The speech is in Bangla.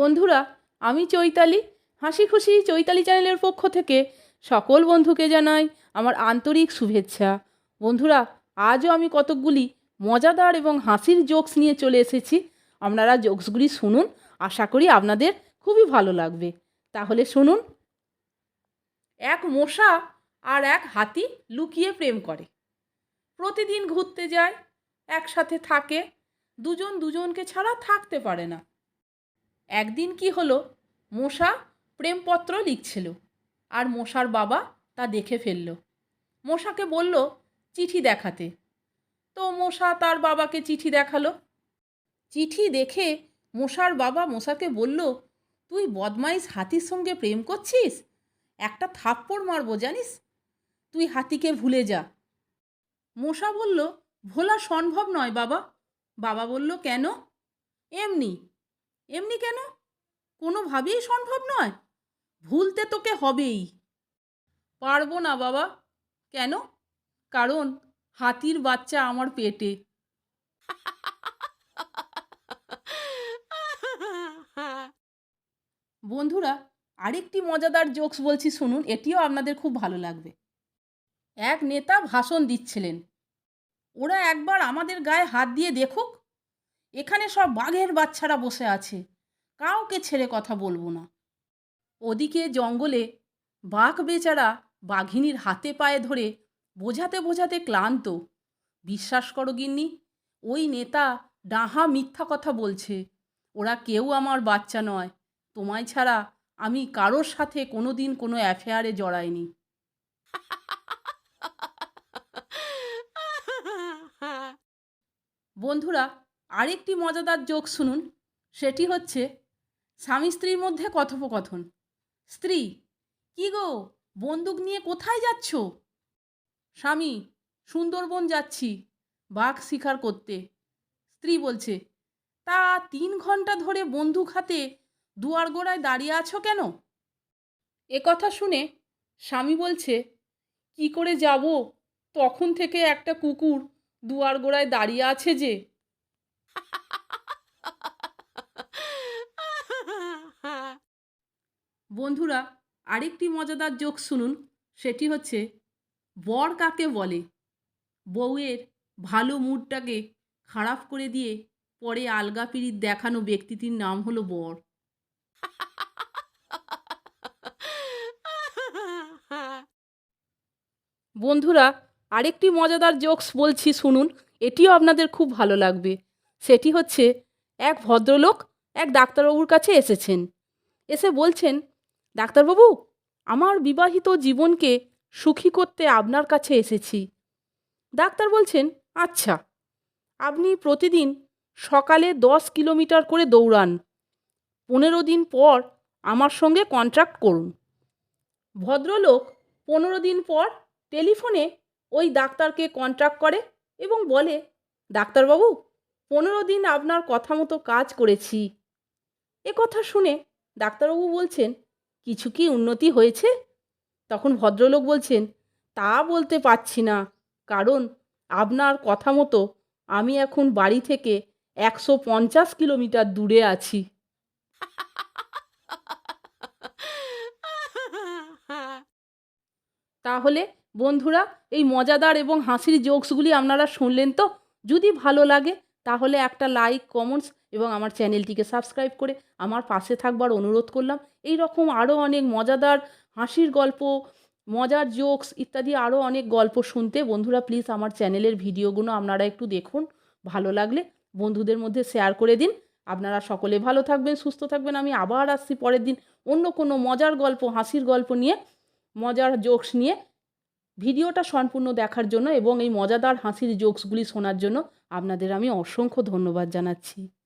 বন্ধুরা, আমি চৈতালি। হাসি খুশি চৈতালি চ্যানেলের পক্ষ থেকে সকল বন্ধুকে জানাই আমার আন্তরিক শুভেচ্ছা। বন্ধুরা, আজও আমি কতকগুলি মজাদার এবং হাসির জোকস নিয়ে চলে এসেছি। আপনারা জোকসগুলি শুনুন, আশা করি আপনাদের খুবই ভালো লাগবে। তাহলে শুনুন। এক মশা আর এক হাতি লুকিয়ে প্রেম করে। প্রতিদিন ঘুরতে যায়, একসাথে থাকে। দুজন দুজনকে ছাড়া থাকতে পারে না। একদিন কি হলো? মশা প্রেমপত্র লিখছিল আর মশার বাবা তা দেখে ফেলল। মশাকে বলল, চিঠি দেখাতে। তো মশা তার বাবাকে চিঠি দেখাল। চিঠি দেখে মশার বাবা মশাকে বলল, তুই বদমাইশ হাতির সঙ্গে প্রেম করছিস? একটা থাপ্পড় মারবো, জানিস? তুই হাতিকে ভুলে যা। মশা বলল, ভোলা সম্ভব নয় বাবা। বাবা বলল, কেন? এমনি এমনি কেন? কোনোভাবেই সম্ভব নয়। ভুলতে তোকে হবেই। পারব না বাবা। কেন? কারণ হাতির বাচ্চা আমার পেটে। বন্ধুরা, আরেকটি মজাদার জোকস বলছি শুনুন, এটিও আপনাদের খুব ভালো লাগবে। এক নেতা ভাষণ দিচ্ছিলেন। ওরা একবার আমাদের গায়ে হাত দিয়ে দেখুক এখানে সব বাঘের বাচ্চারা বসে আছে। কাউকে ছেড়ে কথা বলব না। ওদিকে জঙ্গলে বাঘ বেচারা বাঘিনীর হাতে পায়ে ধরে বোঝাতে বোঝাতে ক্লান্ত। বিশ্বাস করো গিন্নি, ওই নেতা ডাহা মিথ্যা কথা বলছে। ওরা কেউ আমার বাচ্চা নয়। তোমায় ছাড়া আমি কারোর সাথে কোনো দিন কোনো অ্যাফেয়ারে জড়াইনি। বন্ধুরা আরেকটি মজাদার জোক শুনুন, সেটি হচ্ছে স্বামী স্ত্রীর মধ্যে কথোপকথন। স্ত্রী, কি গো, বন্দুক নিয়ে কোথায় যাচ্ছ? স্বামী, সুন্দরবন যাচ্ছি, বাঘ শিকার করতে। স্ত্রী বলছে, তা তিন ঘণ্টা ধরে বন্দুক হাতে দুয়ার গোড়ায় দাঁড়িয়ে আছো কেন? এ কথা শুনে স্বামী বলছে, কি করে যাব? তখন থেকে একটা কুকুর দুয়ার গোড়ায় দাঁড়িয়ে আছে যে। বন্ধুরা, আরেকটি মজাদার জোক শুনুন, সেটি হচ্ছে, বর কাকে বলে? বউয়ের ভালো মুডটাকে খারাপ করে দিয়ে পরে আলগা পিরিত দেখানো ব্যক্তিটির নাম হলো বর। বন্ধুরা, আরেকটি মজাদার জোকস বলছি শুনুন, এটিও আপনাদের খুব ভালো লাগবে। সেটি হচ্ছে, এক ভদ্রলোক এক ডাক্তারবাবুর কাছে এসেছেন। এসে বলছেন ডাক্তারবাবু, আমার বিবাহিত জীবনকে সুখী করতে আপনার কাছে এসেছি। ডাক্তার বলছেন আচ্ছা আপনি প্রতিদিন সকালে দশ কিলোমিটার করে দৌড়ান। পনেরো দিন পর আমার সঙ্গে কন্ট্রাক্ট করুন। ভদ্রলোক পনেরো দিন পর টেলিফোনে ওই ডাক্তারকে কন্ট্রাক্ট করে এবং বলে, ডাক্তারবাবু, পনেরো দিন আপনার কথা মতো কাজ করেছি। এ কথা শুনে ডাক্তারবাবু বলছেন কিছু কি উন্নতি হয়েছে? তখন ভদ্রলোক বলছেন, তা বলতে পারছি না। কারণ আপনার কথা মতো আমি এখন বাড়ি থেকে একশো পঞ্চাশ কিলোমিটার দূরে আছি। তাহলে বন্ধুরা, এই মজাদার এবং হাসির জোকসগুলি আপনারা শুনলেন তো? যদি ভালো লাগে, তাহলে একটা লাইক কমেন্টস এবং আমার চ্যানেলটিকে সাবস্ক্রাইব করে আমার পাশে থাকবার অনুরোধ করলাম। এই রকম আরও অনেক মজাদার হাসির গল্প, মজার জোকস ইত্যাদি আরও অনেক গল্প শুনতে। বন্ধুরা প্লিজ আমার চ্যানেলের ভিডিওগুলো আপনারা একটু দেখুন। ভালো লাগলে বন্ধুদের মধ্যে শেয়ার করে দিন। আপনারা সকলে ভালো থাকবেন, সুস্থ থাকবেন। আমি আবার আসছি পরের দিন অন্য কোনো মজার গল্প, হাসির গল্প নিয়ে, মজার জোকস নিয়ে। ভিডিওটা সম্পূর্ণ দেখার জন্য এবং এই মজাদার হাসির জোকসগুলি শোনার জন্য আপনাদের আমি অসংখ্য ধন্যবাদ জানাচ্ছি।